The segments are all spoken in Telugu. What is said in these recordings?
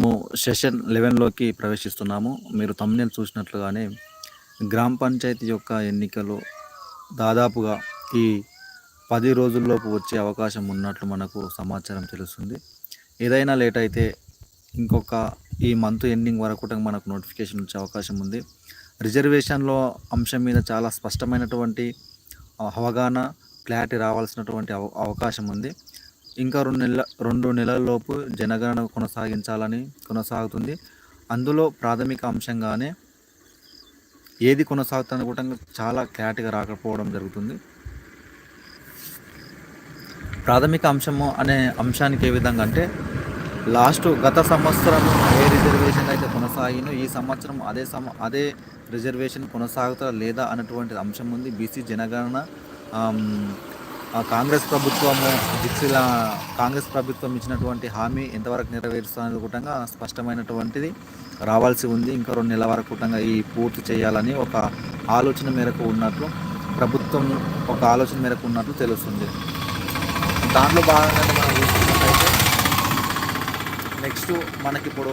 మేము సెషన్ లెవెన్లోకి ప్రవేశిస్తున్నాము. మీరు తమ్ముని చూసినట్లుగానే గ్రామ పంచాయతీ యొక్క ఎన్నికలు దాదాపుగా ఈ పది రోజుల్లోపు వచ్చే అవకాశం ఉన్నట్లు మనకు సమాచారం తెలుస్తుంది. ఏదైనా లేట్ అయితే ఇంకొక ఈ మంత్ ఎండింగ్ వరకు కూడా మనకు నోటిఫికేషన్ వచ్చే అవకాశం ఉంది. రిజర్వేషన్లో అంశం మీద చాలా స్పష్టమైనటువంటి అవగాహన క్లారిటీ రావాల్సినటువంటి అవ అవకాశం ఉంది. ఇంకా రెండు నెలల రెండు నెలలలోపు జనగణన కొనసాగించాలని కొనసాగుతుంది. అందులో ప్రాథమిక అంశంగానే ఏది కొనసాగుతుంది కూడా చాలా క్లారిటీగా రాకపోవడం జరుగుతుంది. ప్రాథమిక అంశము అనే అంశానికి ఏ విధంగా అంటే లాస్ట్ గత సంవత్సరం ఏ రిజర్వేషన్ అయితే కొనసాగినో ఈ సంవత్సరం అదే సమ అదే రిజర్వేషన్ కొనసాగుతా లేదా అన్నటువంటి అంశం ఉంది. బీసీ జనగణన కాంగ్రెస్ ప్రభుత్వము దిక్సిల కాంగ్రెస్ ప్రభుత్వం ఇచ్చినటువంటి హామీ ఎంతవరకు నెరవేరుస్తున్నది కూడా స్పష్టమైనటువంటిది రావాల్సి ఉంది. ఇంకా రెండు నెలల వరకు కూడా ఈ పూర్తి చేయాలని ఒక ఆలోచన మేరకు ఉన్నట్లు ప్రభుత్వం ఒక ఆలోచన మేరకు ఉన్నట్లు తెలుస్తుంది. దాంట్లో భాగంగానే మనం చూసుకున్నట్లయితే నెక్స్ట్ మనకిప్పుడు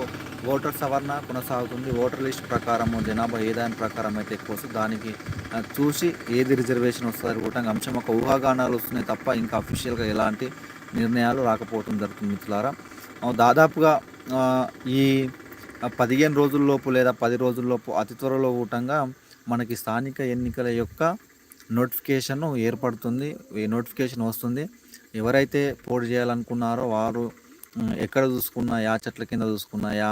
ఓటర్ సవరణ కొనసాగుతుంది. ఓటర్ లిస్ట్ ప్రకారము జనాభా ఏ దాని ప్రకారం అయితే ఎక్కువ వస్తుంది. దానికి చూసి ఏది రిజర్వేషన్ వస్తుంది కూడా అంశం ఒక ఊహాగానాలు వస్తున్నాయి తప్ప ఇంకా అఫీషియల్గా ఎలాంటి నిర్ణయాలు రాకపోవడం జరుగుతుంది మిత్రులారా. దాదాపుగా ఈ పదిహేను రోజుల్లోపు లేదా పది రోజుల్లోపు అతి త్వరలో కూటంగా మనకి స్థానిక ఎన్నికల యొక్క నోటిఫికేషన్ ఏర్పడుతుంది. ఈ నోటిఫికేషన్ వస్తుంది. ఎవరైతే పోటీ చేయాలనుకున్నారో వారు ఎక్కడ చూసుకున్నా యా చెట్ల కింద చూసుకున్నా యా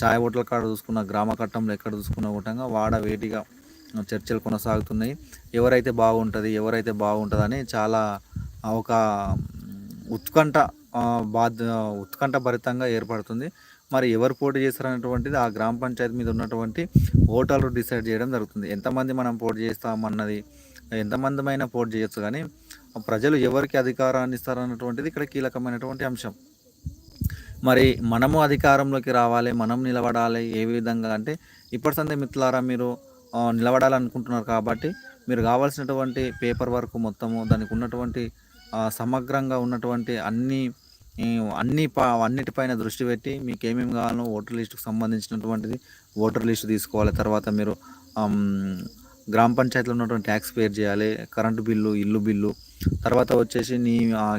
చాయ్ హోటల్ కాడ చూసుకున్న గ్రామ కట్టంలో ఎక్కడ చూసుకున్న కూడంగా వాడ వేటిగా చర్చలు కొనసాగుతున్నాయి. ఎవరైతే బాగుంటుంది ఎవరైతే బాగుంటుందని చాలా ఒక ఉత్కంఠ బాధ్య బాధ ఉత్కంఠ భరితంగా ఏర్పడుతుంది. మరి ఎవరు పోటీ చేస్తారనేటువంటిది ఆ గ్రామ పంచాయతీ మీద ఉన్నటువంటి ఓటర్లు డిసైడ్ చేయడం జరుగుతుంది. ఎంతమంది మనం పోటీ చేస్తామన్నది ఎంతమందిమైనా పోటీ చేయొచ్చు కానీ ప్రజలు ఎవరికి అధికారాన్ని ఇస్తారన్నటువంటిది ఇక్కడ కీలకమైనటువంటి అంశం. మరి మనము అధికారంలోకి రావాలి మనం నిలబడాలి ఏ విధంగా అంటే ఇప్పటి సందే మిత్రులారా మీరు నిలబడాలనుకుంటున్నారు కాబట్టి మీరు కావాల్సినటువంటి పేపర్ వర్క్ మొత్తము దానికి ఉన్నటువంటి సమగ్రంగా ఉన్నటువంటి అన్ని అన్ని పా అన్నిటిపైన దృష్టి పెట్టి మీకు ఏమేమి కావాలో ఓటర్ లిస్టుకు సంబంధించినటువంటిది ఓటర్ లిస్ట్ తీసుకోవాలి. తర్వాత మీరు గ్రామ పంచాయతీలో ఉన్నటువంటి ట్యాక్స్ పేర్ చేయాలి కరెంటు బిల్లు ఇల్లు బిల్లు. తర్వాత వచ్చేసి నీ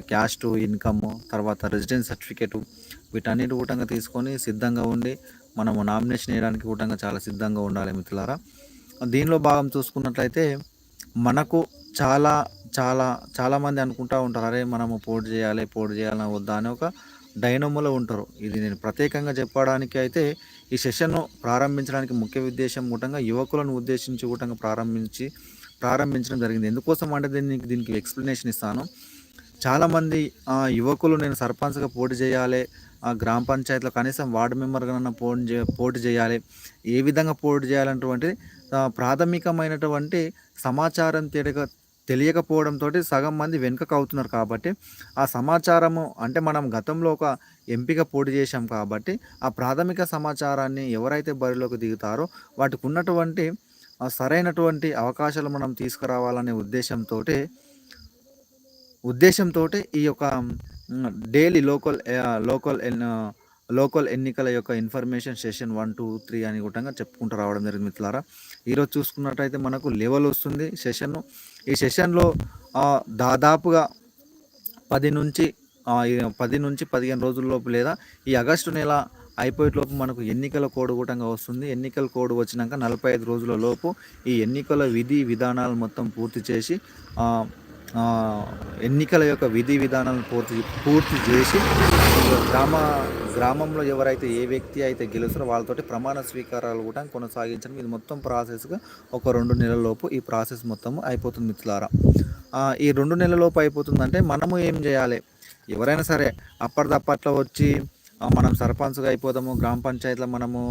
క్యాస్ట్ ఇన్కమ్ తర్వాత రెసిడెన్స్ సర్టిఫికేటు వీటన్నిటి కూటంగా తీసుకొని సిద్ధంగా ఉండి మనము నామినేషన్ వేయడానికి కూటంగా చాలా సిద్ధంగా ఉండాలి మిత్రులారా. దీనిలో భాగం చూసుకున్నట్లయితే మనకు చాలా చాలా చాలామంది అనుకుంటా ఉంటారు అరే మనము పోటీ చేయాలి పోటీ చేయాలని వద్దా? అని ఒక డైనమోలో ఉంటారు. ఇది నేను ప్రత్యేకంగా చెప్పడానికి అయితే ఈ సెషన్ను ప్రారంభించడానికి ముఖ్య ఉద్దేశం కూటంగా యువకులను ఉద్దేశించి కూటంగా ప్రారంభించి ప్రారంభించడం జరిగింది. ఎందుకోసం అంటే దీనికి దీనికి ఎక్స్ప్లెనేషన్ ఇస్తాను. చాలామంది ఆ, యువకులు నేను సర్పంచ్గా పోటీ చేయాలి ఆ గ్రామ పంచాయతీలో కనీసం వార్డు మెంబర్గా పోటీ చే పోటీ చేయాలి ఏ విధంగా పోటీ చేయాలన్నటువంటి ప్రాథమికమైనటువంటి సమాచారం తెలియక తెలియకపోవడంతో సగం మంది వెనుకకు అవుతున్నారు కాబట్టి ఆ సమాచారము అంటే మనం గతంలో ఒక ఎంపిక పోటీ చేశాం కాబట్టి ఆ ప్రాథమిక సమాచారాన్ని ఎవరైతే బరిలోకి దిగుతారో వాటికి ఉన్నటువంటి సరైనటువంటి అవకాశాలు మనం తీసుకురావాలనే ఉద్దేశంతో ఉద్దేశంతో ఈ యొక్క డైలీ లోకల్ లోకల్ లోకల్ ఎన్నికల యొక్క information session one two three అని కూడా చెప్పుకుంటూ రావడం జరిగింది మిత్రులారా. ఈరోజు చూసుకున్నట్టయితే మనకు లెవెల్ వస్తుంది సెషన్ ఈ సెషన్లో దాదాపుగా పది నుంచి పది నుంచి పదిహేను రోజుల్లోపు లేదా ఈ ఆగస్టు నెల అయిపోయేలోపు మనకు ఎన్నికల కోడ్ కూడా వస్తుంది. ఎన్నికల కోడ్ వచ్చినాక నలభై ఐదు రోజుల లోపు ఈ ఎన్నికల విధి విధానాలు మొత్తం పూర్తి చేసి ఎన్నికల యొక్క విధి విధానాలను పూర్తి పూర్తి చేసి గ్రామ గ్రామంలో ఎవరైతే ఏ వ్యక్తి అయితే గెలుస్తారో వాళ్ళతోటి ప్రమాణ స్వీకారాలు కూడా కొనసాగించడం ఇది మొత్తం ప్రాసెస్గా ఒక రెండు నెలల లోపు ఈ ప్రాసెస్ మొత్తం అయిపోతుంది మిత్రులారా. ఈ రెండు నెలల లోపు అయిపోతుందంటే మనము ఏం చేయాలి? ఎవరైనా సరే అప్పటిదప్పట్లో వచ్చి మనం సర్పంచ్గా అయిపోదాము గ్రామ పంచాయతీలో మనము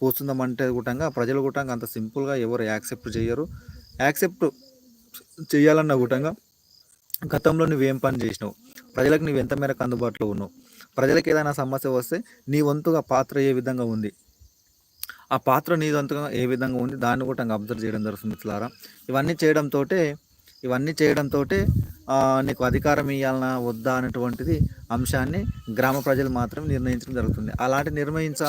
కూర్చుందామంటే గుటంగా ప్రజలు గుటంగా అంత సింపుల్గా ఎవరు యాక్సెప్ట్ చేయరు. యాక్సెప్ట్ చేయాలన్న గుటంగా గతంలో నువ్వేం పని చేసినావు? ప్రజలకు నువ్వు ఎంత మేరకు అందుబాటులో ఉన్నావు? ప్రజలకు ఏదైనా సమస్య వస్తే నీ వంతుగా పాత్ర ఏ విధంగా ఉంది? ఆ పాత్ర నీ వంతుగా ఏ విధంగా ఉంది? దాన్ని కూడా అబ్జర్వ్ చేయడం జరుగుతుంది మిత్రులారా. ఇవన్నీ చేయడంతో ఇవన్నీ చేయడంతో నీకు అధికారం ఇవ్వాలనా వద్దా? అనేటువంటిది అంశాన్ని గ్రామ ప్రజలు మాత్రమే నిర్ణయించడం జరుగుతుంది. అలాంటి నిర్వహించ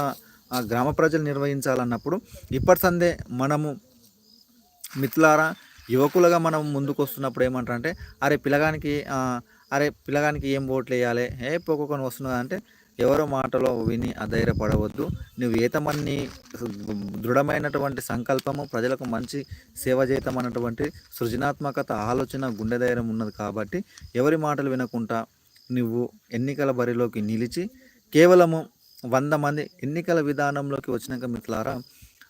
గ్రామ ప్రజలు నిర్వహించాలన్నప్పుడు ఇప్పటి సందే మనము మిత్రులారా యువకులుగా మనం ముందుకు వస్తున్నప్పుడు ఏమంటారంటే అరే పిల్లగానికి అరే పిల్లగానికి ఏం ఓట్లు వేయాలి? ఏ పోకొని వస్తున్నదా అంటే ఎవరో మాటలో విని అధైర్యపడవద్దు. నువ్వు ఏతమని దృఢమైనటువంటి సంకల్పము ప్రజలకు మంచి సేవ చేతం అన్నటువంటి సృజనాత్మకత ఆలోచన గుండె ధైర్యం ఉన్నది కాబట్టి ఎవరి మాటలు వినకుండా నువ్వు ఎన్నికల బరిలోకి నిలిచి కేవలము వంద మంది ఎన్నికల విధానంలోకి వచ్చినాక మిత్రులారా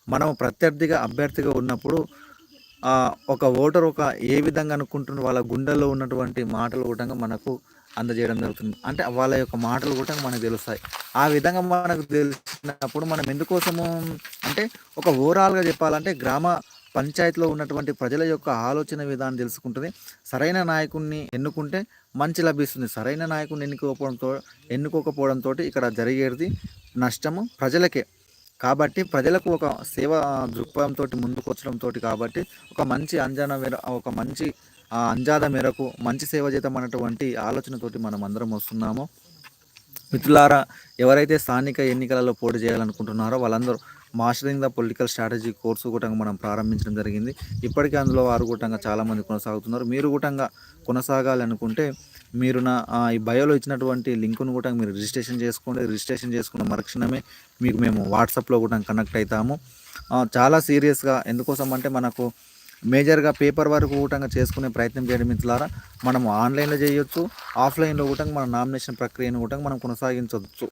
మనం ప్రత్యర్థిగా అభ్యర్థిగా ఉన్నప్పుడు ఒక ఓటర్ ఒక ఏ విధంగా అనుకుంటున్న వాళ్ళ గుండెల్లో ఉన్నటువంటి మాటలు కూడా మనకు అందజేయడం జరుగుతుంది. అంటే వాళ్ళ యొక్క మాటలు కూడా మనకు తెలుస్తాయి. ఆ విధంగా మనకు తెలిసినప్పుడు మనం ఎందుకోసము? అంటే ఒక ఓవరాల్గా చెప్పాలంటే గ్రామ పంచాయతీలో ఉన్నటువంటి ప్రజల యొక్క ఆలోచన విధానం తెలుసుకుంటుంది. సరైన నాయకుడిని ఎన్నుకుంటే మంచి లభిస్తుంది. సరైన నాయకుడిని ఎన్నుకోకపోవడంతో ఎన్నుకోకపోవడంతో ఇక్కడ జరిగేది నష్టము ప్రజలకే. కాబట్టి ప్రజలకు ఒక సేవ దృక్పథంతో ముందుకు వచ్చడంతో కాబట్టి ఒక మంచి అంజాన మేర ఒక మంచి అంజాద మేరకు మంచి సేవ చేద్దాం అన్నటువంటి ఆలోచనతోటి మనం అందరం వస్తున్నాము. మిత్రులారా ఎవరైతే స్థానిక ఎన్నికలలో పోటీ చేయాలనుకుంటున్నారో వాళ్ళందరూ mastering the political strategy course కూడా మనం ప్రారంభించడం జరిగింది. ఇప్పటికే అందులో వారు కూడా చాలామంది కొనసాగుతున్నారు. మీరు కూడా కొనసాగాలనుకుంటే మీరు నా ఈ బయోలో ఇచ్చినటువంటి లింకును కూడా మీరు రిజిస్ట్రేషన్ చేసుకోండి. రిజిస్ట్రేషన్ చేసుకున్న మరక్షణమే మీకు మేము వాట్సాప్లో కూడా కనెక్ట్ అవుతాము. చాలా సీరియస్గా ఎందుకోసం అంటే మనకు మేజర్గా పేపర్ వరకు కూడా చేసుకునే ప్రయత్నం చేయడం మిత్రులారా మనం ఆన్లైన్లో చేయొచ్చు ఆఫ్లైన్లో కూడా మన నామినేషన్ ప్రక్రియను కూడా మనం కొనసాగించవచ్చు.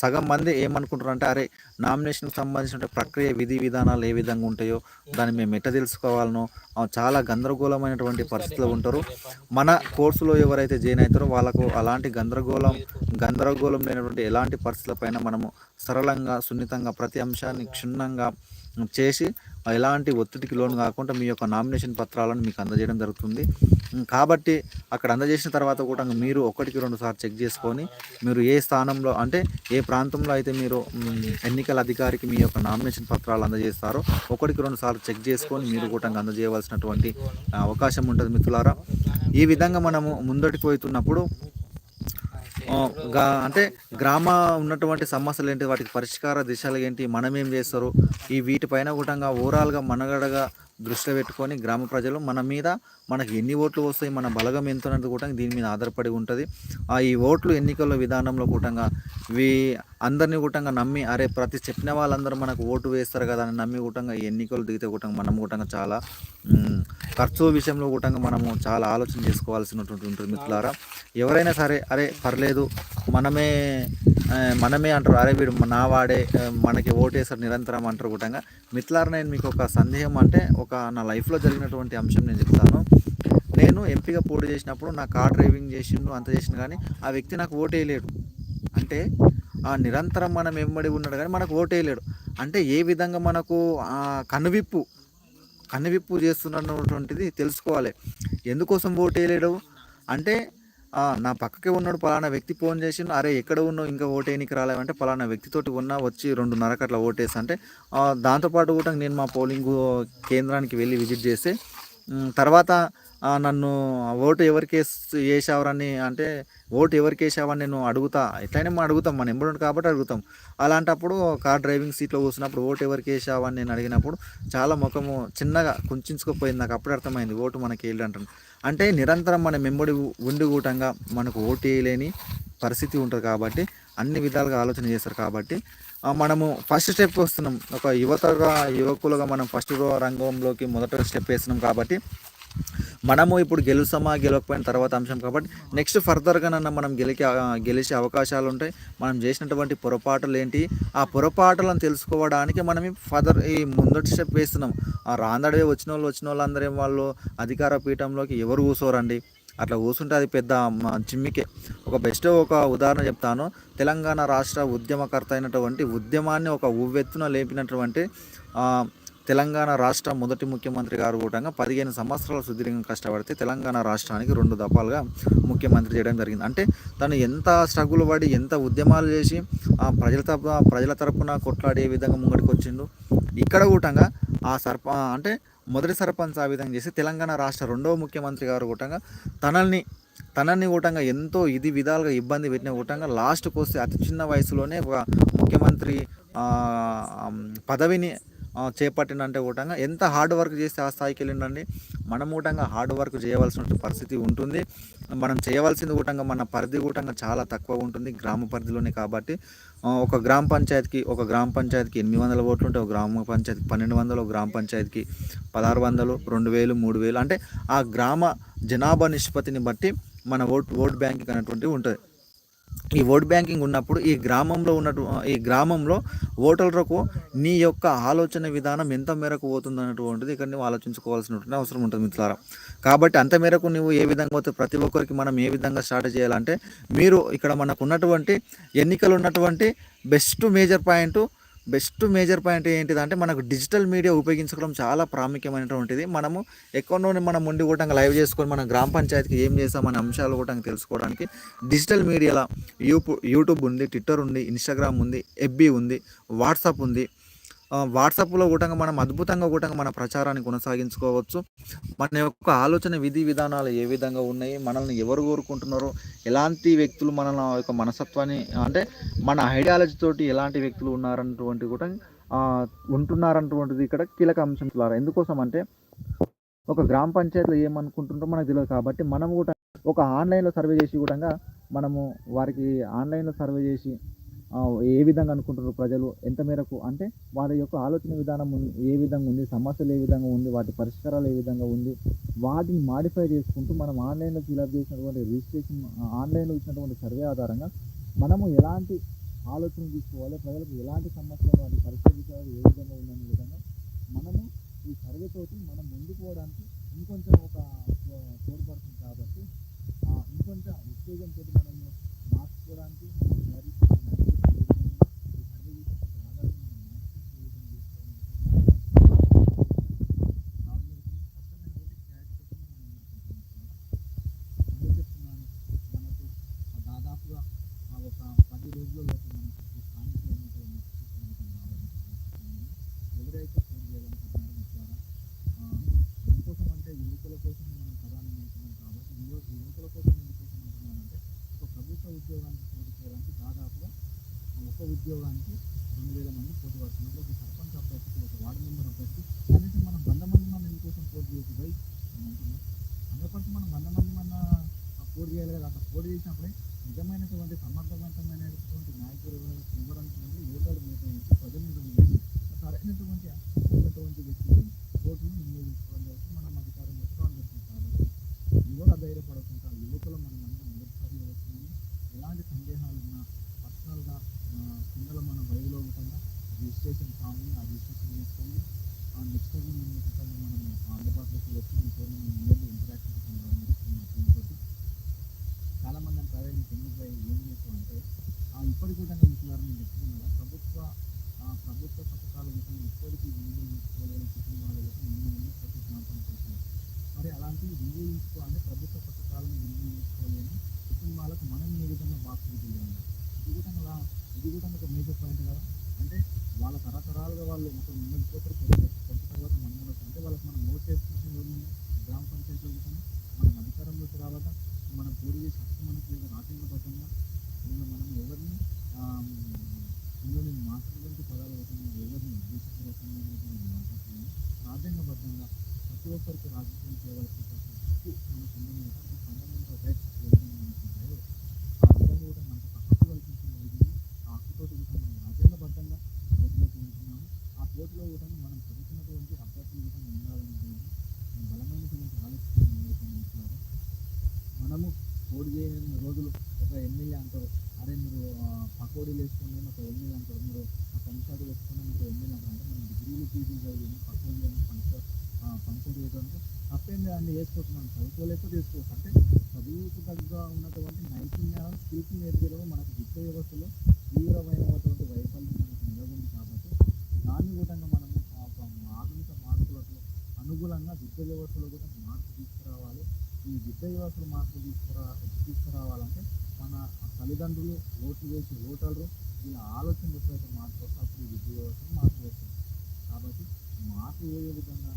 సగం మంది ఏమనుకుంటారు అంటే అరే నామినేషన్కి సంబంధించిన ప్రక్రియ విధి విధానాలు ఏ విధంగా ఉంటాయో దాన్ని మేము ఎట్ట తెలుసుకోవాలనో చాలా గందరగోళమైనటువంటి పరిస్థితులు ఉంటారు. మన కోర్సులో ఎవరైతే జాయిన్ అవుతారో వాళ్ళకు అలాంటి గందరగోళం గందరగోళం లేనటువంటి ఎలాంటి పరిస్థితులపైన మనము సరళంగా సున్నితంగా ప్రతి అంశాన్ని క్షుణ్ణంగా చేసి ఎలాంటి ఒత్తిడికి లోను కాకుండా మీ యొక్క నామినేషన్ పత్రాలను మీకు అందజేయడం జరుగుతుంది. కాబట్టి అక్కడ అందజేసిన తర్వాత కూడా మీరు ఒకటికి రెండు సార్లు చెక్ చేసుకొని మీరు ఏ స్థానంలో అంటే ఏ ప్రాంతంలో అయితే మీరు ఎన్నికల అధికారికి మీ యొక్క నామినేషన్ పత్రాలు అందజేస్తారో ఒకటికి రెండు సార్లు చెక్ చేసుకొని మీరు కూడా అందజేయవలసినటువంటి అవకాశం ఉంటుంది మిత్రులారా. ఈ విధంగా మనము ముందటికి పోతున్నప్పుడు అంటే గ్రామ ఉన్నటువంటి సమస్యలు ఏంటి వాటికి పరిష్కార దిశలు ఏంటి మనం ఏం చేస్తారు? ఈ వీటిపైన కూడా ఓవరాల్గా మనగడగా దృష్టిలో పెట్టుకొని గ్రామ ప్రజలు మన మీద మనకి ఎన్ని ఓట్లు వస్తాయి మన బలగం ఎంత ఉన్నది కూడా దీని మీద ఆధారపడి ఉంటుంది. ఆ ఈ ఓట్లు ఎన్నికల విధానంలో కూటంగా వీ అందరినీ కూటంగా నమ్మి అరే ప్రతి చెప్పిన వాళ్ళందరూ మనకు ఓటు వేస్తారు కదా అని నమ్మి కూటంగా ఈ ఎన్నికలు దిగితే కూటంగా మనం కూటంగా చాలా ఖర్చు విషయంలో కూటంగా మనము చాలా ఆలోచన చేసుకోవాల్సినటువంటి ఉంటుంది మిత్రులారా. ఎవరైనా సరే అరే పర్లేదు మనమే మనమే అంటారు అరే వీడు నా వాడే మనకి ఓటేసారు నిరంతరం అంటారు కూటంగా. మిత్రులారా నేను మీకు ఒక సందేహం అంటే ఒక నా లైఫ్లో జరిగినటువంటి అంశం నేను చెప్తాను. నేను ఎంపీగా పోటీ చేసినప్పుడు నా కార్ డ్రైవింగ్ చేసిండు అంత చేసిన కానీ ఆ వ్యక్తి నాకు ఓటు వేయలేడు అంటే ఆ నిరంతరం మనం వెంబడి ఉన్నాడు కానీ మనకు ఓటు వేయలేడు అంటే ఏ విధంగా మనకు కనువిప్పు కనువిప్పు చేస్తున్నటువంటిది తెలుసుకోవాలి. ఎందుకోసం ఓటు వేయలేడు అంటే నా పక్కకే ఉన్నాడు పలానా వ్యక్తి ఫోన్ చేసి అరే ఎక్కడ ఉన్నావు? ఇంకా ఓటేనికి రాలేవంటే పలానా వ్యక్తితోటి ఉన్నా వచ్చి రెండున్నరకు అట్లా ఓటేసి అంటే దాంతోపాటు కూడా నేను మా పోలింగ్ కేంద్రానికి వెళ్ళి విజిట్ చేస్తే తర్వాత నన్ను ఓటు ఎవరికి వేస్- వేసావరని అంటే ఓటు ఎవరికి వేసావని నేను అడుగుతా. ఎట్లయినా మనం అడుగుతాం మన ఎంబడి కాబట్టి అడుగుతాం. అలాంటప్పుడు కార్ డ్రైవింగ్ సీట్లో కూర్చున్నప్పుడు ఓటు ఎవరికి వేసావని నేను అడిగినప్పుడు చాలా ముఖము చిన్నగా కుంచుకుపోయింది. నాకు అప్పుడు అర్థమైంది ఓటు మనకి వెళ్ళి అంటాను అంటే నిరంతరం మన మెంబడి ఉండి కూటంగా మనకు ఓటు వేయలేని పరిస్థితి ఉంటుంది కాబట్టి అన్ని విధాలుగా ఆలోచన చేస్తారు కాబట్టి మనము ఫస్ట్ స్టెప్ వస్తున్నాం. ఒక యువతగా యువకులుగా మనం ఫస్ట్ రంగంలోకి మొదట స్టెప్ వేస్తున్నాం కాబట్టి మనము ఇప్పుడు గెలుస్తామా గెలవకపోయిన తర్వాత అంశం కాబట్టి నెక్స్ట్ ఫర్దర్గానన్నా మనం గెలికే గెలిచే అవకాశాలు ఉంటాయి. మనం చేసినటువంటి పొరపాటులు ఏంటి? ఆ పొరపాటులను తెలుసుకోవడానికి మనం ఫర్దర్ ఈ ముందటి స్టెప్ వేస్తున్నాం. ఆ రాందడే వచ్చిన వాళ్ళు వచ్చిన వాళ్ళందరూ వాళ్ళు అధికార పీఠంలోకి ఎవరు కూర్చోరండి అట్లా కూర్చుంటే అది పెద్ద చిమ్మికే. జిమ్మికే ఒక బెస్ట్ ఒక ఉదాహరణ చెప్తాను. తెలంగాణ రాష్ట్ర ఉద్యమకర్త అయినటువంటి ఉద్యమాన్ని ఒక ఉవ్వెత్తున లేపినటువంటి తెలంగాణ రాష్ట్ర మొదటి ముఖ్యమంత్రి గారు కూడా పదిహేను సంవత్సరాల సుదీర్ఘంగా కష్టపడితే తెలంగాణ రాష్ట్రానికి రెండు దఫాలుగా ముఖ్యమంత్రి చేయడం జరిగింది. అంటే తను ఎంత స్ట్రగుల్ పడి ఎంత ఉద్యమాలు చేసి ఆ ప్రజల తరపున ప్రజల తరపున కొట్లాడే విధంగా ముంగడికి వచ్చిండు? ఇక్కడ కూడా ఆ సర్ప అంటే మొదటి సర్పంచ్ ఆ విధంగా చేసి తెలంగాణ రాష్ట్ర రెండవ ముఖ్యమంత్రి గారు కూటంగా తనల్ని తనని కూటంగా ఎంతో ఇది విధాలుగా ఇబ్బంది పెట్టిన కూటంగా లాస్ట్కి వస్తే అతి చిన్న వయసులోనే ఒక ముఖ్యమంత్రి పదవిని చేపట్టినంటే కూటంగా ఎంత హార్డ్ వర్క్ చేస్తే ఆ స్థాయికి వెళ్ళిండండి మనం కూటంగా హార్డ్ వర్క్ చేయవలసిన పరిస్థితి ఉంటుంది. మనం చేయవలసింది కూటంగా మన పరిధి కూటంగా చాలా తక్కువ ఉంటుంది గ్రామ పరిధిలోనే కాబట్టి. ఒక గ్రామ పంచాయతీకి ఒక గ్రామ పంచాయతీకి ఎనిమిది వందల ఓట్లు ఉంటే ఒక గ్రామ పంచాయతీకి పన్నెండు వందలు ఒక గ్రామ పంచాయతీకి పదహారు వందలు రెండు వేలు మూడు వేలు. అంటే ఆ గ్రామ జనాభా నిష్పత్తిని బట్టి మన ఓట్ ఓట్ బ్యాంక్ అనేటువంటివి ఉంటుంది. ఈ ఓట్ బ్యాంకింగ్ ఉన్నప్పుడు ఈ గ్రామంలో ఉన్నటు ఈ గ్రామంలో ఓటర్లకు నీ యొక్క ఆలోచన విధానం ఎంత మేరకు పోతుంది అన్నటువంటిది ఇక్కడ నువ్వు ఆలోచించుకోవాల్సినటువంటి అవసరం ఉంటుంది మిత్రులారా. కాబట్టి అంత మేరకు నువ్వు ఏ విధంగా పోతే ప్రతి ఒక్కరికి మనం ఏ విధంగా స్టార్ట్ చేయాలంటే మీరు ఇక్కడ మనకు ఉన్నటువంటి ఎన్నికలు ఉన్నటువంటి best major point best major point ఏంటిదంటే మనకు డిజిటల్ మీడియా ఉపయోగించుకోవడం చాలా ప్రాముఖ్యమైనటువంటిది. మనము ఎక్కడో మనం ఉండి కూడా లైవ్ చేసుకొని మన గ్రామ పంచాయతీకి ఏం చేస్తామనే అంశాలు కూడా తెలుసుకోవడానికి డిజిటల్ మీడియాలో యూట్యూబ్ యూట్యూబ్ ఉంది ట్విట్టర్ ఉంది ఇన్స్టాగ్రామ్ ఉంది ఎఫ్బి ఉంది వాట్సాప్ ఉంది. వాట్సాప్లో కూడా మనం అద్భుతంగా కూడా మన ప్రచారాన్ని కొనసాగించుకోవచ్చు. మన యొక్క ఆలోచన విధి విధానాలు ఏ విధంగా ఉన్నాయి మనల్ని ఎవరు కోరుకుంటున్నారో ఎలాంటి వ్యక్తులు మన యొక్క మనసత్వాన్ని అంటే మన ఐడియాలజీ తోటి ఎలాంటి వ్యక్తులు ఉన్నారన్నటువంటి కూడా ఉంటున్నారన్నటువంటిది ఇక్కడ కీలక అంశం ద్వారా. ఎందుకోసం అంటే ఒక గ్రామ పంచాయతీలో ఏమనుకుంటుంటో మనకు తెలియదు కాబట్టి మనం కూడా ఒక ఆన్లైన్లో సర్వే చేసి కూడా మనము వారికి ఆన్లైన్లో సర్వే చేసి ఏ విధంగా అనుకుంటున్నారు ప్రజలు? ఎంత మేరకు? అంటే వారి యొక్క ఆలోచన విధానం ఏ విధంగా ఉంది? సమస్యలు ఏ విధంగా ఉంది? వాటి పరిష్కారాలు ఏ విధంగా ఉంది? వాటిని మాడిఫై చేసుకుంటూ మనం ఆన్లైన్లో ఫిల్అప్ చేసినటువంటి రిజిస్ట్రేషన్ ఆన్లైన్లో ఇచ్చినటువంటి సర్వే ఆధారంగా మనము ఎలాంటి ఆలోచన తీసుకోవాలి? ప్రజలకు ఎలాంటి సమస్యలు వాటి పరిష్కరించాలి ఏ విధంగా ఉందనే విధంగా మనము ఈ సర్వే మనం ముందుకు పోవడానికి ఇంకొంచెం ఒక తో- తోడ్పడుతుంది కాబట్టి ఆ, ఇంకొంచెం ఉత్తేజంతో మనము మార్చుకోవడానికి మనం తయారీ చేసిన నైపుణ్యం ఏ విధంగా ఈ సర్వే చేసిన ఆధారంగా మనం మార్చుకుని ఏ విధంగా చేసుకోవాలి నేను చెప్తున్నాను మనకు ఆ దాదాపుగా ఆ ఒక పది రోజుల లోపు మనకు ఈ స్థానిక ఎన్నికల నోటిఫికేషన్ అనేది రావడానికి చూస్తున్నాను. ఎవరైతే ఫోన్ చేయాలనుకుంటున్నారో మిత్రులారా, ఆ, ఎందుకోసం అంటే యువకుల కోసం మనం ప్రధానంగా అంటున్నాం కాబట్టి యువ యువకుల కోసం ఎందుకోసం అంటున్నామంటే ఒక ప్రభుత్వ ఉద్యోగానికి పోటీ చేయడానికి దాదాపుగా ఒక ఉద్యోగానికి రెండు వేల మంది పోటీ పడుతున్నారు. ఒక సర్పంచ్ అభ్యర్థికి ఒక వార్డు మెంబర్ అభ్యర్థి కనీసం మనం వంద మంది మన ఎందుకోసం పోటీ చేసి బై అంటున్నాం. అందుకోసం మనం వంద మంది మన పోటీ చేయాలి కదా. అక్కడ పోటీ చేసినప్పుడే నిజమైనటువంటి సమర్థవంతమైనటువంటి నాయకులు ఇవ్వడానికి ఓటర్లు నిర్ణయించి ప్రజలు నిర్ణయించి సరైనటువంటి ఉన్నటువంటి వ్యక్తులు ఓటును వినియోగించుకోవడం కోసం మనం అధికారంలోకి రావడం కాబట్టి యువత ధైర్యపడకుండా యువకులు మనం అందరం మొదటిసారి వస్తున్నాము ఎలాంటి సందేహాలు ఉన్నా పర్సనల్గా కిందలో మన బయలులో ఉండగా రిజిస్ట్రేషన్ ఫామ్ని ఆ రిజిస్ట్రేషన్ తీసుకొని ఆ నెక్స్ట్ టైం మనం అందుబాటులోకి వచ్చి మీతో మేము నేర్లు ఇంటరాక్ట్ తోటి. చాలామంది అంటే అంటారు నీకు ఎందుకు ఏం చేస్తామంటే ఆ ఇప్పటికి కూడా నేను ఇచ్చినారు నేను చెప్తున్నాను కదా ప్రభుత్వ ప్రభుత్వ పథకాలు విషయం ఇప్పటికీ వినియోగించుకోలేని కుటుంబాలు కూడా ఎన్నో ప్రతి గ్రామ పంచాయతీలో మరి అలాంటివి వినియోగించుకో అంటే ప్రభుత్వ పథకాలను వినియోగించుకోలేని కుటుంబాలకు మనం ఏ విధంగా బాధ్యత చేయాలి ఇది కూడా అలా ఇది కూడా ఒక మేజర్ పాయింట్ కదా అంటే వాళ్ళ తరతరాలుగా వాళ్ళు ఒక ముందు పోతారు కొంత తర్వాత మనం కూడా అంటే వాళ్ళకి మనం ఓట్ వేసుకుంటున్న రోజు గ్రామ పంచాయతీలో కూడా మనం అధికారంలోకి రావాలా మనం పూర్తి చేసి హక్కు మనకి లేదా రాజ్యాంగబద్ధంగా ఇందులో మనం ఎవరిని ఆమ్, ఇందులో నేను మాట్లాడేటువంటి పదాలు అవుతుంది ఎవరిని ఉద్దేశపూర్వకంగా నేను మాట్లాడుతున్నాను రాజ్యాంగబద్ధంగా ప్రతి ఒక్కరికి రాజకీయం చేయవలసిన హక్కు రైట్స్ ఏ విధంగా మనకు ఉంటాయో ఆ విధంగా కూడా మనకు ఒక హక్కు కల్పించిన విధంగా ఆ హక్కుతోటి కూడా మనం రాజ్యాంగబద్ధంగా పోటీలోకి ఉంటున్నాము ఆ పోటీలో కూడా మనం చదువుతున్నటువంటి అభ్యర్థులు కూడా ఉండాలనేటువంటి బలమైనటువంటి ఆలోచన ఉంటున్నారు మనము పోటీ చేయని రోజులు ఒక ఎమ్మెల్యే అంటారు అరే మీరు ఆ, పకోడీలు వేసుకోండి ఒక ఎమ్మెల్యే అంటారు మీరు ఆ పంచాయతీ వేసుకుని మీకు ఎమ్మెల్యే అంటారు అంటే మనం డిగ్రీలు పీజీలు చదివి పకోడీ అని పంచ పంచాయతీ వేయడానికి తప్పేం లేదండి చదువుకోలేక చదువుకోలేకపోతే అంటే చదువుకు తగ్గ ఉన్నటువంటి నైపుణ్యాలు స్కిల్స్ నేర్పేలో మనకు విద్య వ్యవస్థలో తీవ్రమైనటువంటి వైఫల్యం మనకు నెలకొంది కాబట్టి దాని కూడా మనము ఆధునిక మార్పులకు అనుగుణంగా విద్య వ్యవస్థలో కూడా మార్పు తీసుకురావాలి. ఈ విద్య వ్యవస్థలో మార్పు తీసుకురా తీసుకురావాలంటే మన తల్లిదండ్రులు ఓట్లు వేసి ఓటర్లు వీళ్ళ ఆలోచన ఎప్పుడైతే మార్పు వస్తే అప్పుడు ఈ విద్య వ్యవస్థను మార్పు వస్తుంది. కాబట్టి మార్పు ఏ విధంగా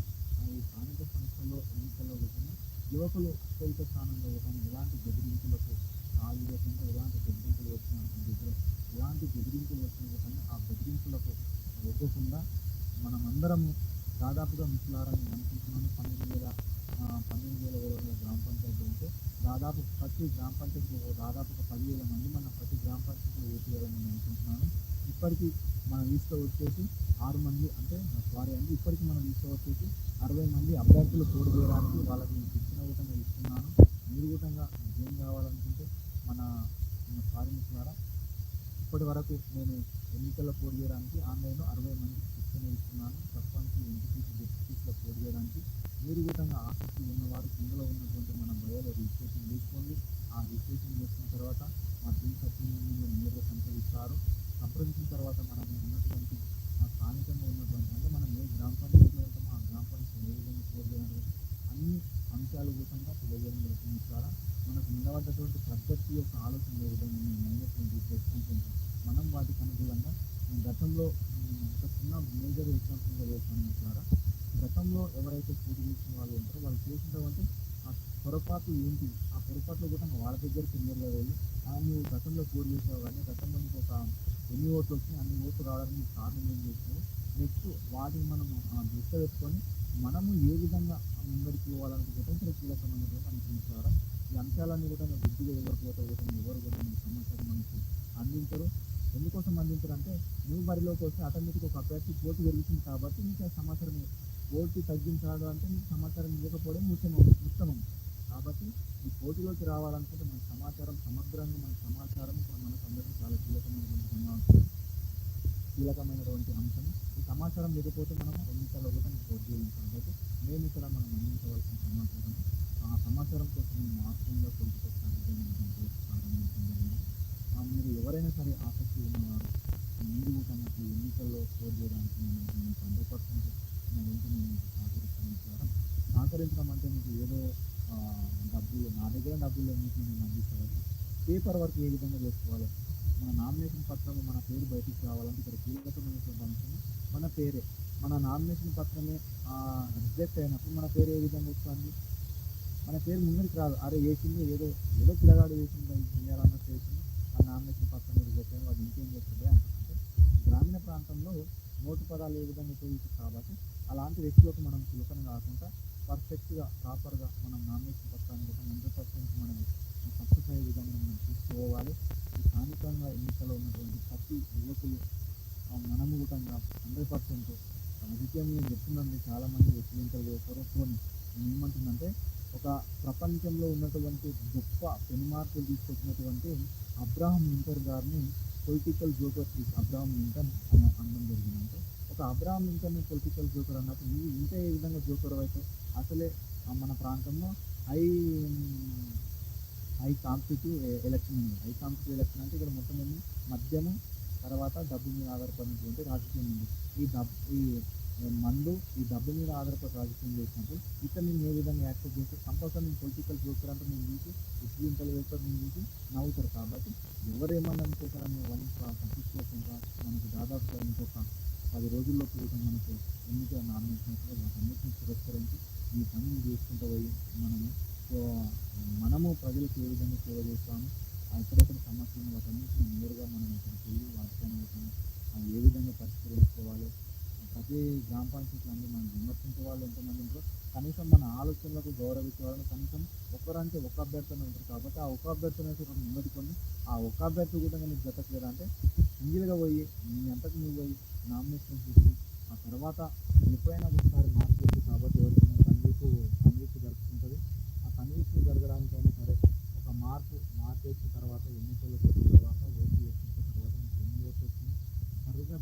ఈ స్థానిక సంస్థల్లో ఎన్నికల్లో విధంగా యువకులు అత్యధిక స్థానంలో కానీ ఎలాంటి బెదిరింపులకు కాలుకుండా ఎలాంటి బెదిరింపులు వచ్చినా ఎలాంటి బెదిరింపులు వచ్చినా కానీ ఆ బెదిరింపులకు ఒప్పకుండా మనమందరము దాదాపుగా మిత్రులారని అనుకుంటున్నాను. పన్నెండు వేల పన్నెండు వేల ఓవర్ల గ్రామ పంచాయతీ ఉంటే దాదాపు ప్రతి గ్రామ పంచాయతీలో దాదాపు ఒక పదివేల మంది మన ప్రతి గ్రామ పంచాయతీలో ఓటు వేయాలని నేను అనుకుంటున్నాను. ఇప్పటికీ మన లిస్ట్లో వచ్చేసి ఆరు మంది అంటే సారీ అండి ఇప్పటికీ మన లిస్ట్లో వచ్చేసి అరవై మంది అభ్యర్థులు పోటీ చేయడానికి వాళ్ళకి నేను శిక్షణ కూటంగా ఇస్తున్నాను. మీరు కూటంగా ఏం కావాలనుకుంటే మన మన సారీ ద్వారా ఇప్పటి వరకు నేను ఎన్నికల్లో పోటీ చేయడానికి ఆన్లైన్లో అరవై మందికి శిక్షణ ఇస్తున్నాను. సర్పంచ్ ఎంపీసీ డిస్ట్రిక్ట్లో పోటీ చేయడానికి మీరు కూడా ఆసక్తి ఉన్నవారు కిందలో ఉన్నటువంటి మన బయోలో రిజిస్ట్రేషన్ చేసుకోండి ఆ రిజిస్ట్రేషన్ చేసిన తర్వాత మా టీం సభ్యులను మీరు సంప్రదిస్తారు. సంప్రదించిన తర్వాత మనం ఉన్నటువంటి ఆ స్థానికంగా ఉన్నటువంటి అంటే మనం ఏ గ్రామ పంచాయతీ ఉంటామో ఆ గ్రామ పంచాయతీ ఏ విధంగా పోటీ చేయడానికి అన్ని అంశాలు కూతంగా తెలియజేయడం జరుగుతుంది ద్వారా మనకు నిలబడ్డటువంటి పద్ధతి యొక్క ఆలోచన ఏ విధంగా ఉంది అయినటువంటి ప్రశ్న మనం వాటికి అనుకూలంగా గతంలో ఉమ్, ఒక చిన్న మేజర్ ఎగ్జాంపుల్గా వేస్తాను ద్వారా గతంలో ఎవరైతే పోటీ చేసిన వాళ్ళు ఉంటారో వాళ్ళు చేసినటువంటి ఆ పొరపాట్లు ఏంటి ఆ పొరపాట్లు కూడా వాళ్ళ దగ్గరికి నేరుగా వెళ్ళి ఆ నువ్వు గతంలో పోటీ చేసావు కానీ గతంలో నీకు ఒక ఎన్ని ఓట్లు రావడానికి కారణం ఏం చేస్తాము నెక్స్ట్ వాటిని మనం ఆ, పెట్టుకొని మనము ఏ విధంగా ముందరికి పోవాలనుకుంటే ఇక్కడ సంబంధించిన అంశం ద్వారా ఈ అంశాలన్నీ కూడా బుద్ధిగా ఎవరు పోతే కూడా ఎవరు కూడా మీ సమాచారం మనకి అందించరు. ఎందుకోసం అందించరు అంటే నువ్వు బరిలోకి వస్తే ఆటోమేటిక్ ఒక అభ్యర్థి పోటీ జరుగుతుంది కాబట్టి నీకు ఆ సమాచారం పోటీ తగ్గించాడు అంటే నీకు సమాచారం ఇవ్వకపోవడం ముఖ్యమం ఉత్తమం. కాబట్టి ఈ పోటీలోకి రావాలనుకుంటే మన సమాచారం సమగ్రంగా మన సమాచారం మనకు అందరికీ చాలా కీలకమైనటువంటి సమాచారం. కీలకమైనటువంటి అంశం. ఈ సమాచారం లేకపోతే మనం ఎన్నికల్లో కూడా పోటీ చేయలేము కాబట్టి మేము ఇక్కడ మనం అందించవలసిన సమాచారం ఆ సమాచారం కోసం మేము ఆశ్రమంలో పొలిటికల్ మీరు ఎవరైనా సరే ఆసక్తి ఉన్నవారు మీరు కన్నా ఎన్నికల్లో పోటీ చేయడానికి నేను హండ్రెడ్ పర్సెంట్ నా వంతు నేను సహకరిస్తాను. ద్వారా సహకరించడం అంటే మీకు ఏదో డబ్బులు నా దగ్గర డబ్బులు మీకు నేను అందిస్తాను పేపర్ వర్క్ ఏ విధంగా చేసుకోవాలి మన మన పేరు బయటికి రావాలంటే ఇక్కడ కీలకమైనటువంటి అంశం మన పేరే. మన నామినేషన్ పత్రమే రిజెక్ట్ అయినప్పుడు మన పేరు ఏ విధంగా వస్తుంది? మన పేరు ముందుకు రాదు. అరే వేసింది ఏదో ఏదో పిల్లగాడు వేసింది చేయాలన్నట్టు వేసింది ఆ నామినేషన్ పత్రం రిజెక్ట్ అయిన వాడు ఇంకేం చేస్తుంది అంటే గ్రామీణ ప్రాంతంలో నోటు పదాలు ఏ విధంగా ఉపయోగిస్తారు కాబట్టి అలాంటి వ్యక్తులకు మనం చులకన కాకుండా పర్ఫెక్ట్గా ప్రాపర్గా మనం నామినేషన్ పత్రాన్ని కూడా హండ్రెడ్ పర్సెంట్ మనం సక్సెస్ విధంగా మనం తీసుకోవాలి స్థానికంగా ఎన్నికల్లో ఉన్నటువంటి ప్రతి యువకులు ఆ, హండ్రెడ్ పర్సెంట్ రాజకీయం నేను చెప్తున్నాను చాలామంది మంది చేస్తారు. ఏమంటుందంటే ఒక ప్రపంచంలో ఉన్నటువంటి గొప్ప పెనుమార్పులు తీసుకొచ్చినటువంటి అబ్రాహం లింకన్ గారిని పొలిటికల్ జోకర్ అబ్రాహం లింకన్ అని అనడం జరిగింది అంటే ఒక అబ్రాహం లింకన్ పొలిటికల్ జోకర్ అన్నప్పుడు నువ్వు ఇంకా ఏ విధంగా జోకర్ అయితే? అసలే మన ప్రాంతంలో హై హై కాంపిటేటివ్ ఎలక్షన్ ఉంది. హై కాంపిటేటివ్ ఎలక్షన్ అంటే ఇక్కడ మొత్తం ఏంది మద్యము తర్వాత డబ్బు మీద ఆధారపడినటువంటి రాజకీయం ఉంది. ఈ డబ్బు ఈ మందు ఈ డబ్బు మీద ఆధారపడి రాజకీయం చేసినప్పుడు ఇక్కడ నేను ఏ విధంగా యాక్సెప్ట్ చేస్తే కంపల్సరీ నేను పొలిటికల్ జోకర్ అంటే నేను చూసి ఉద్యోగింతలు వేస్తారు నేను చూసి నవ్వుతారు. కాబట్టి ఎవరేమన్నా అనుకుంటారని వాళ్ళని పట్టించుకోకుండా మనకు దాదాపుగా ఇంకొక పది రోజుల్లో కూడా మనకు ఎన్నికల నామినేషన్స్ వాటన్నిటిని తిరస్కరించి ఈ పనిని చేసుకుంటూ పోయి మనము సో మనము ప్రజలకు ఏ విధంగా సేవ చేస్తాము ఎక్కడెక్కడ సమస్యలు వాటన్నిటిని నేరుగా మనం అక్కడికి వెళ్ళి వాటిపైన వాటిని ఏ విధంగా పరిష్కరించుకోవాలి ప్రతి గ్రామ పంచాయతీ మనం విమర్శించే వాళ్ళు ఎంతమంది ఉంటారో కనీసం మన ఆలోచనలకు గౌరవించే వాళ్ళని కనీసం ఒకరంటే ఒక అభ్యర్థి ఉంటారు. కాబట్టి ఆ ఒక అభ్యర్థి అనేది ఒక ఆ ఒక అభ్యర్థి కూడా నీకు జతకలేదా అంటే సింగిల్గా పోయి నీ అంతకు నువ్వు పోయి నామినేషన్ చేసి ఆ తర్వాత ఎప్పుడైనా ఒకసారి మార్పు కాబట్టి ఎవరికైనా కన్వీపు ఆ జరగడానికైనా సరే ఒక మార్పు మార్పు వచ్చిన తర్వాత ఎన్నికలు వచ్చిన తర్వాత ఓట్లు వచ్చిన తర్వాత మీకు ఎన్ని ఓట్లు వచ్చింది సరిగ్గా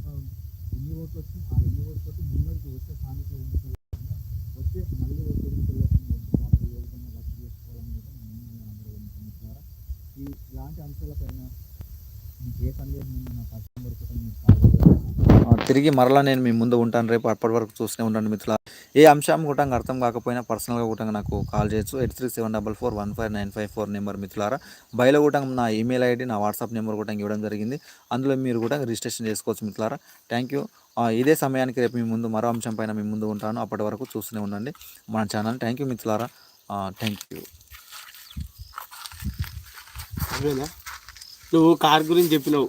ఎన్ని ఓట్లు వచ్చింది ఆ ఎన్ని ఓట్లు తోటి ముందరికి వచ్చే స్థానిక ఎన్నికలు వచ్చే మళ్ళీ వచ్చే ఎన్నికల్లో మార్పు ఏ విధంగా రద్దు చేసుకోవాలని కూడా మేము అందరూ ఎన్నుకుంటున్నారా ఈ ఇలాంటి అంశాలపైన మీకు ఏ సందేహం నా కస్టమర్ కూడా మీకు కావాలి తిరిగి మరలా నేను మీ ముందు ఉంటాను. రేపు అప్పటి వరకు చూస్తూనే ఉండండి మిత్రుల ఏ అంశం కూడా అర్థం కాకపోయినా పర్సనల్గా కూడా నాకు కాల్ చేయొచ్చు. Eight three seven double four one five nine five four number మిత్రులారా. బయట కూడా నా ఈమెయిల్ ఐడి నా వాట్సాప్ నెంబర్ కూడా ఇవ్వడం జరిగింది. అందులో మీరు కూడా రిజిస్ట్రేషన్ చేసుకోవచ్చు మిత్రులారా. Thank you. ఇదే సమయానికి రేపు మీ ముందు మరో అంశం పైన మీ ముందు ఉంటాను. అప్పటి వరకు చూస్తూనే ఉండండి మన ఛానల్. థ్యాంక్ యూ మిత్రులారా. Thank you. నువ్వు కార్ గురించి చెప్పినావు.